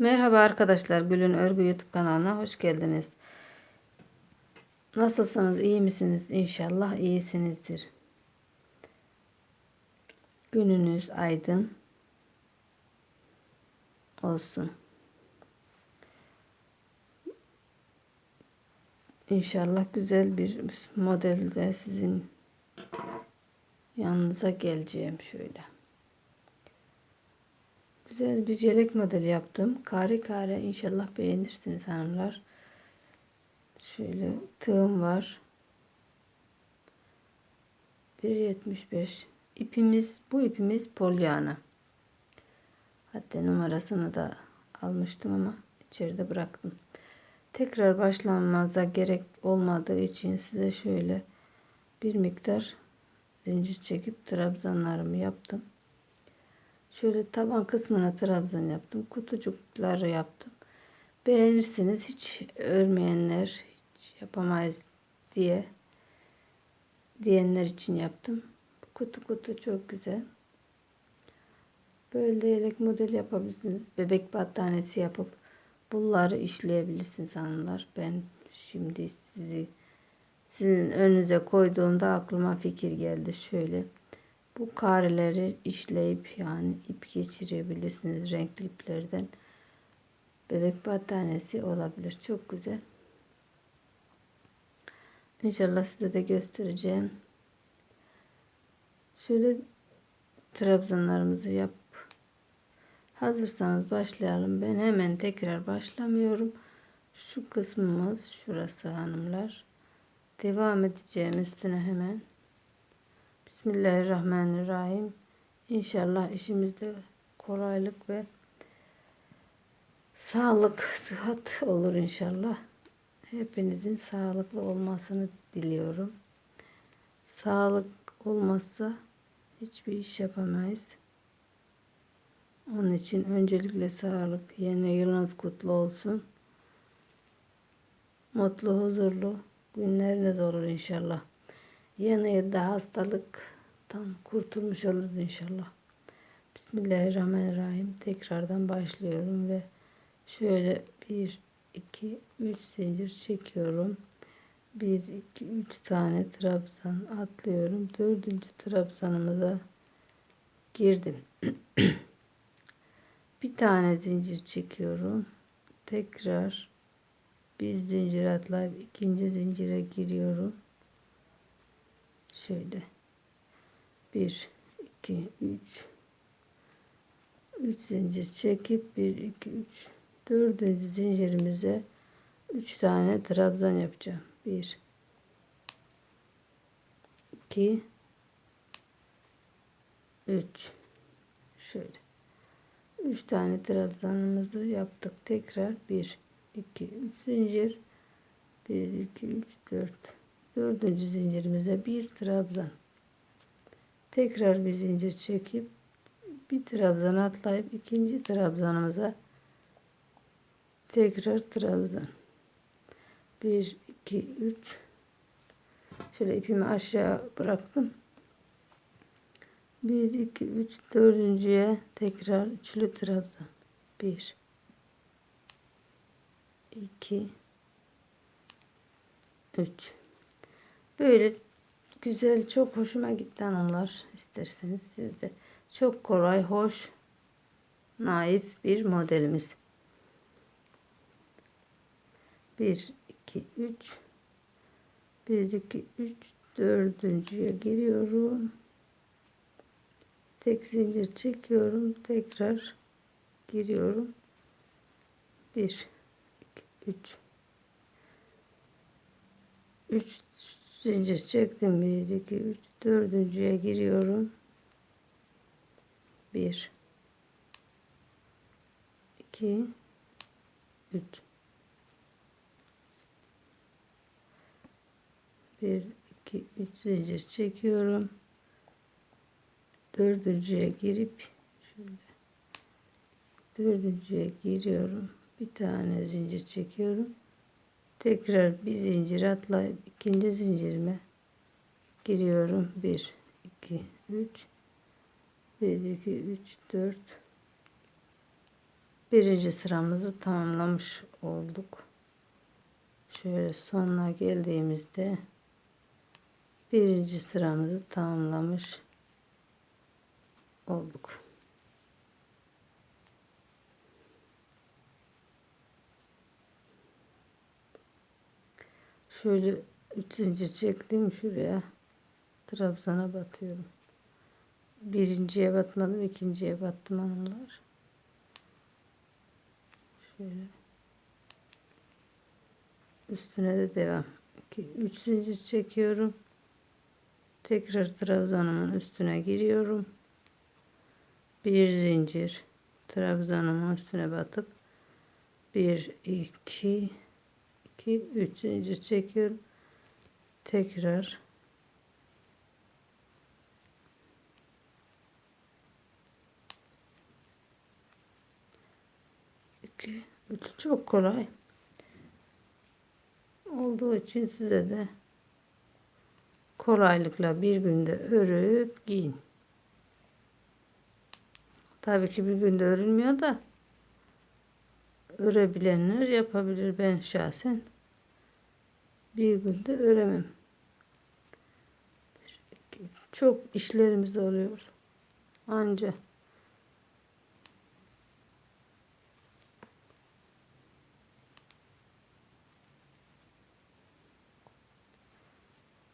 Merhaba arkadaşlar, Gül'ün Örgü YouTube kanalına hoş geldiniz. Nasılsınız, iyi misiniz? İnşallah iyisinizdir. Gününüz aydın olsun. İnşallah güzel bir modelde sizin yanınıza geleceğim şöyle. Güzel bir yelek modeli yaptım. Kare kare inşallah beğenirsiniz hanımlar. Şöyle tığım var. 1.75 ipimiz bu ipimiz polyana. Hatta numarasını da almıştım ama içeride bıraktım. Tekrar başlanmaza gerek olmadığı için size şöyle bir miktar zincir çekip trabzanlarımı yaptım. Şöyle taban kısmına trabzan yaptım. Kutucukları yaptım. Beğenirsiniz. Hiç örmeyenler hiç yapamayız diye diyenler için yaptım. Kutu kutu çok güzel. Böyle yelek model yapabilirsiniz. Bebek battaniyesi yapıp bunları işleyebilirsiniz hanımlar. Ben şimdi sizi sizin önünüze koyduğumda aklıma fikir geldi. Şöyle bu kareleri işleyip yani ip geçirebilirsiniz renkli iplerden. Bebek battaniyesi olabilir. Çok güzel. İnşallah size de göstereceğim. Şöyle trabzanlarımızı yap. Hazırsanız başlayalım. Ben hemen tekrar başlamıyorum. Şu kısmımız şurası hanımlar. Devam edeceğim üstüne hemen. Bismillahirrahmanirrahim. İnşallah işimizde kolaylık ve sağlık, sıhhat olur inşallah. Hepinizin sağlıklı olmasını diliyorum. Sağlık olmazsa hiçbir iş yapamayız. Onun için öncelikle sağlık. Yeni yılınız kutlu olsun. Mutlu, huzurlu günleriniz olur inşallah. Yeni yılda hastalıktan kurtulmuş oluruz inşallah. Bismillahirrahmanirrahim. Tekrardan başlıyorum ve şöyle bir, iki, üç zincir çekiyorum. Bir, iki, üç tane trabzan atlıyorum. Dördüncü trabzanımıza girdim. bir tane zincir çekiyorum. Tekrar bir zincir atlayıp ikinci zincire giriyorum şöyle 1 2 3 3 zincir çekip 1 2 3 dördüncü zincirimize 3 tane trabzan yapacağım. 1 2 3 şöyle. 3 tane trabzanımızı yaptık. Tekrar 1 2 3 zincir. 1 2 3 4 dördüncü zincirimize bir trabzan. Tekrar bir zincir çekip bir trabzan atlayıp ikinci trabzanımıza tekrar trabzan. 1 2 3 şöyle ipimi aşağı bıraktım. 1 2 3 dördüncüye tekrar üçlü trabzan. 1 2 3 Böyle güzel, çok hoşuma gitti hanımlar. isterseniz siz de. Çok kolay, hoş, naif bir modelimiz. 1, 2, 3. 1, 2, 3. Dördüncüye giriyorum. Tek zincir çekiyorum. Tekrar giriyorum. 1, 2, 3. 3 zincir çektim 1 2 3 dördüncüye giriyorum. 1 2 3 1 2 3 zincir çekiyorum. Dördüncüye girip şöyle dördüncüye giriyorum. Bir tane zincir çekiyorum tekrar bir zincir atlayıp ikinci zincirime giriyorum 1 2 3 1 2 3 4 birinci sıramızı tamamlamış olduk. Şöyle sonuna geldiğimizde birinci sıramızı tamamlamış olduk. Şöyle üç zincir çektim şuraya. Trabzana batıyorum. Birinciye batmadım, ikinciye battım hanımlar. Şöyle. Üstüne de devam. 2 3 zincir çekiyorum. Tekrar trabzanımın üstüne giriyorum. Bir zincir trabzanımın üstüne batıp 1 2 2 3 zincir çekiyorum. Tekrar iki, üç çok kolay olduğu için size de kolaylıkla bir günde örüp giyin. Tabii ki bir günde örülmüyor da örebilenler yapabilir. Ben şahsen bir günde öremem. Çok işlerimiz oluyor. Anca.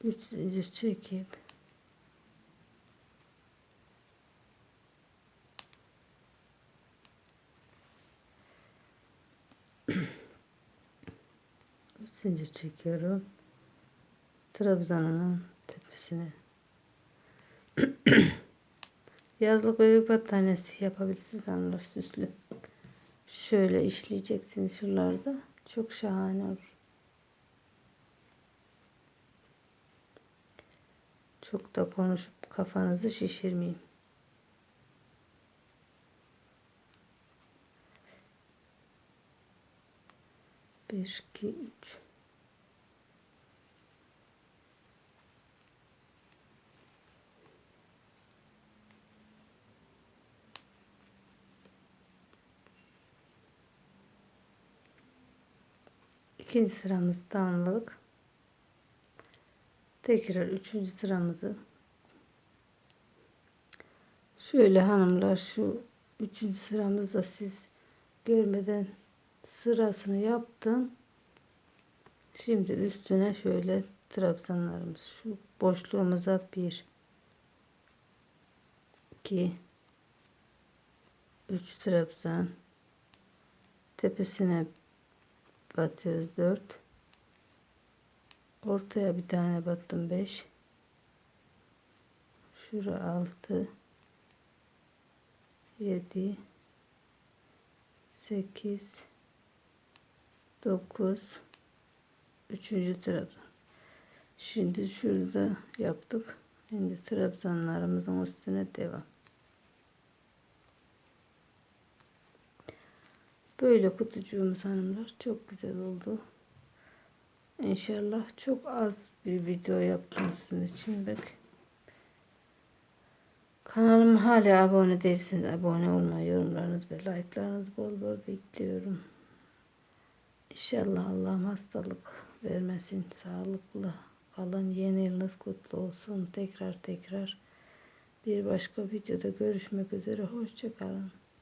Üç zincir çekip üç zincir çekiyorum. Trabzanın tepesine. Yazlık bebek battaniyesi yapabilirsiniz hanımlar süslü. Şöyle işleyeceksiniz şuralarda. Çok şahane olur. Çok da konuşup kafanızı şişirmeyin. Bir, iki, üç. İkinci sıramız tamamladık. Tekrar üçüncü sıramızı şöyle hanımlar şu üçüncü sıramızda siz görmeden sırasını yaptım. Şimdi üstüne şöyle trabzanlarımız şu boşluğumuza bir iki üç trabzan tepesine batıyoruz dört Ortaya bir tane battım 5. Şura 6 7 8 9 Üçüncü trabzan. Şimdi şurada yaptık. Şimdi trabzanlarımızın üstüne devam. Böyle kutucuğumuz hanımlar çok güzel oldu. İnşallah çok az bir video yaptım sizin için bak. Kanalıma hala abone değilseniz abone olmayı, yorumlarınız ve like'larınızı bol bol bekliyorum. İnşallah Allah'ım hastalık vermesin. Sağlıklı kalın. Yeni yılınız kutlu olsun. Tekrar tekrar bir başka videoda görüşmek üzere. Hoşçakalın.